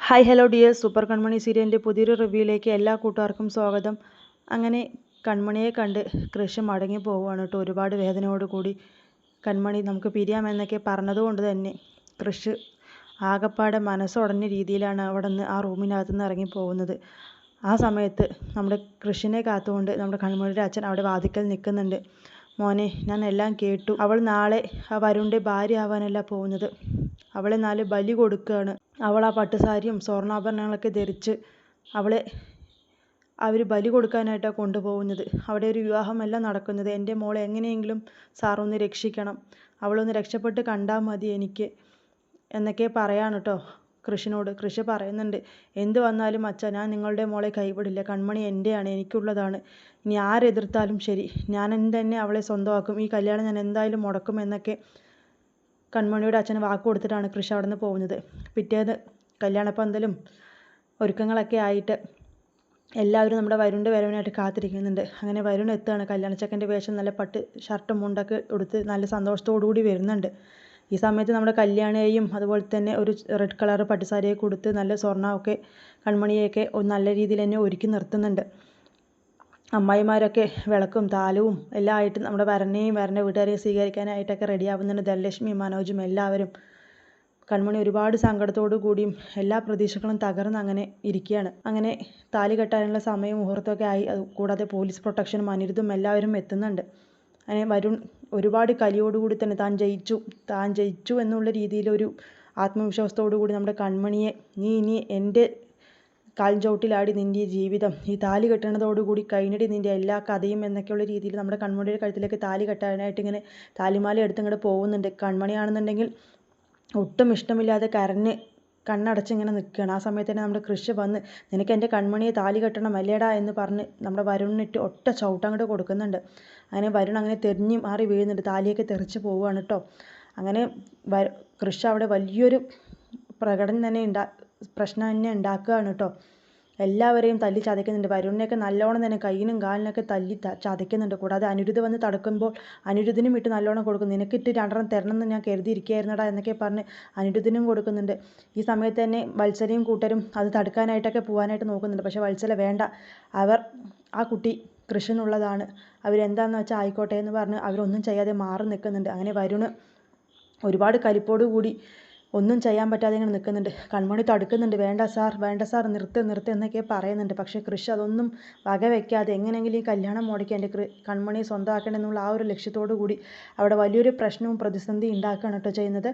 Hi hello dear super Kanmani സീരിയലിന്റെ പുതിയൊരു റിവ്യൂയിലേക്ക് എല്ലാ കൂട്ടുകാർക്കും സ്വാഗതം. അങ്ങനെ കൺമണിയെ കണ്ട് കൃഷി മടങ്ങി പോവുകയാണ് കേട്ടോ. ഒരുപാട് വേദനയോടുകൂടി കൺമണി നമുക്ക് പിരിയാമെന്നൊക്കെ പറഞ്ഞതുകൊണ്ട് തന്നെ കൃഷ് ആകപ്പാടെ മനസ്സുടഞ്ഞ രീതിയിലാണ് അവിടെ നിന്ന് ആ റൂമിനകത്ത് നിന്ന് ഇറങ്ങി പോകുന്നത്. ആ സമയത്ത് നമ്മുടെ കൃഷിനെ കാത്തുകൊണ്ട് നമ്മുടെ കൺമണിയുടെ അച്ഛൻ അവിടെ വാതിക്കൽ നിൽക്കുന്നുണ്ട്. മോനെ ഞാൻ എല്ലാം കേട്ടു. അവൾ നാളെ ആ വരുണിന്റെ ഭാര്യ ആവാനല്ല പോകുന്നത്. അവളെ നാല് ബലി കൊടുക്കുകയാണ്. അവൾ ആ പട്ടുസാരിയും സ്വർണാഭരണങ്ങളൊക്കെ ധരിച്ച് അവളെ അവർ ബലി കൊടുക്കാനായിട്ടാണ് കൊണ്ടുപോകുന്നത്. അവിടെ ഒരു വിവാഹമല്ല നടക്കുന്നത്. എന്റെ മോളെ എങ്ങനെയെങ്കിലും സാർ ഒന്ന് രക്ഷിക്കണം. അവളൊന്ന് രക്ഷപ്പെട്ട് കണ്ടാൽ മതി എനിക്ക് എന്നൊക്കെ പറയാണ് കേട്ടോ കൃഷിനോട് കൃഷി പറയുന്നുണ്ട് എന്ത് വന്നാലും അച്ഛ ഞാൻ നിങ്ങളുടെ മോളെ കൈവിടില്ല. കൺമണി എന്റെയാണ് എനിക്കുള്ളതാണ്. ഇനി ആരെതിർത്താലും ശരി. ഞാൻ തന്നെ അവളെ സ്വന്തമാക്കും. ഈ കല്യാണം ഞാൻ എന്തായാലും മുടക്കും എന്നൊക്കെ കൺമണിയുടെ അച്ഛന് വാക്ക് കൊടുത്തിട്ടാണ് കൃഷി അവിടെ നിന്ന് പോകുന്നത്. പിറ്റേന്ന് കല്യാണപ്പന്തലും ഒരുക്കങ്ങളൊക്കെ ആയിട്ട് എല്ലാവരും നമ്മുടെ വരുണിന്റെ വരവിനായിട്ട് കാത്തിരിക്കുന്നുണ്ട്. അങ്ങനെ വരുൺ എത്തുകയാണ്. കല്യാണച്ചക്കന്റെ വേഷം നല്ല പട്ട് ഷർട്ടും മുണ്ടൊക്കെ ഉടുത്ത് നല്ല സന്തോഷത്തോടു കൂടി വരുന്നുണ്ട്. ഈ സമയത്ത് നമ്മുടെ കല്യാണിയെയും അതുപോലെ തന്നെ ഒരു റെഡ് കളർ പട്ടുസാരിയൊക്കെ കൊടുത്ത് നല്ല സ്വർണമൊക്കെ കൺമണിയൊക്കെ നല്ല രീതിയിൽ തന്നെ ഒരുക്കി നിർത്തുന്നുണ്ട്. അമ്മായിമാരൊക്കെ വിളക്കും താലവും എല്ലാം ആയിട്ട് നമ്മുടെ വരനെയും വരന്റെ വീട്ടുകാരെയും സ്വീകരിക്കാനായിട്ടൊക്കെ റെഡിയാവുന്നുണ്ട് ധനലക്ഷ്മിയും മനോജും എല്ലാവരും. കൺമണി ഒരുപാട് സങ്കടത്തോടു കൂടിയും എല്ലാ പ്രതീക്ഷകളും തകർന്ന് അങ്ങനെ ഇരിക്കുകയാണ്. അങ്ങനെ താലി കെട്ടാനുള്ള സമയം മുഹൂർത്തമൊക്കെ ആയി. അത് കൂടാതെ പോലീസ് പ്രൊട്ടക്ഷനും അനിരുദ്ധും എല്ലാവരും എത്തുന്നുണ്ട്. അങ്ങനെ വരുൺ ഒരുപാട് കലിയോടുകൂടി തന്നെ താൻ ജയിച്ചു താൻ ജയിച്ചു എന്നുള്ള രീതിയിലൊരു ആത്മവിശ്വാസത്തോടു കൂടി നമ്മുടെ കൺമണിയെ നീ ഇനി എന്റെ കാൽചവിട്ടിലാടി നിന്റെ ജീവിതം. ഈ താലി കെട്ടണതോടുകൂടി കഴിഞ്ഞടി നിന്റെ എല്ലാ കഥയും എന്നൊക്കെയുള്ള രീതിയിൽ നമ്മുടെ കൺമണിയുടെ കഴുത്തിലേക്ക് താലി കെട്ടാനായിട്ട് ഇങ്ങനെ താലിമാല എടുത്ത് ഇങ്ങോട്ട് പോകുന്നുണ്ട്. കൺമണിയാണെന്നുണ്ടെങ്കിൽ ഒട്ടും ഇഷ്ടമില്ലാതെ കരഞ്ഞ് കണ്ണടച്ചിങ്ങനെ നിൽക്കുകയാണ്. ആ സമയത്ത് തന്നെ നമ്മുടെ കൃഷി വന്ന് നിനക്ക് എന്റെ കൺമണിയെ താലി കെട്ടണം അല്ലേടാ എന്ന് പറഞ്ഞ് നമ്മുടെ വരുണിട്ട് ഒറ്റ ചവിട്ടം അങ്ങോട്ട് കൊടുക്കുന്നുണ്ട്. അങ്ങനെ വരുൺ അങ്ങനെ തെറിഞ്ഞ് മാറി വീഴുന്നുണ്ട്. താലിയൊക്കെ തെറിച്ച് പോവുകയാണ് കേട്ടോ. അങ്ങനെ വ കൃഷി അവിടെ വലിയൊരു പ്രകടനം തന്നെ ഉണ്ടാ പ്രശ്നം തന്നെ ഉണ്ടാക്കുകയാണ് കേട്ടോ എല്ലാവരെയും തല്ലി ചതയ്ക്കുന്നുണ്ട്. വരുണിനെയൊക്കെ നല്ലോണം തന്നെ കയ്യിനും കാലിനൊക്കെ തല്ലി ചതയ്ക്കുന്നുണ്ട്. കൂടാതെ അനിരുദ്ധ് വന്ന് തടുക്കുമ്പോൾ അനിരുദ്ധിനും ഇട്ട് നല്ലോണം കൊടുക്കും നിനക്കിട്ട് രണ്ടെണ്ണം തരണം എന്ന് ഞാൻ കരുതിയിരിക്കുകയായിരുന്നടാ എന്നൊക്കെ പറഞ്ഞ് അനിരുദ്ധിനും കൊടുക്കുന്നുണ്ട്. ഈ സമയത്ത് തന്നെ വത്സലയും കൂട്ടരും അത് തടുക്കാനായിട്ടൊക്കെ പോകാനായിട്ട് നോക്കുന്നുണ്ട്. പക്ഷേ വത്സല വേണ്ട. അവർ ആ കുട്ടി കൃഷിനുള്ളതാണ് അവരെന്താന്ന് വെച്ചാൽ ആയിക്കോട്ടെ എന്ന് പറഞ്ഞ് അവരൊന്നും ചെയ്യാതെ മാറി നിൽക്കുന്നുണ്ട്. അങ്ങനെ വരുണ് ഒരുപാട് കലിപ്പോട് കൂടി ഒന്നും ചെയ്യാൻ പറ്റാതെ ഇങ്ങനെ നിൽക്കുന്നുണ്ട്. കൺമണി തടുക്കുന്നുണ്ട്. വേണ്ട സാർ വേണ്ട സാർ നിർത്ത് നിർത്ത് എന്നൊക്കെ പറയുന്നുണ്ട്. പക്ഷേ കൃഷി അതൊന്നും വകവയ്ക്കാതെ എങ്ങനെയെങ്കിലും ഈ കല്യാണം മുടക്കി എന്റെ കൺമണിയെ സ്വന്തമാക്കണം എന്നുള്ള ആ ഒരു ലക്ഷ്യത്തോടു കൂടി അവിടെ വലിയൊരു പ്രശ്നവും പ്രതിസന്ധിയും ഉണ്ടാക്കുകയാണ് കേട്ടോ ചെയ്യുന്നത്.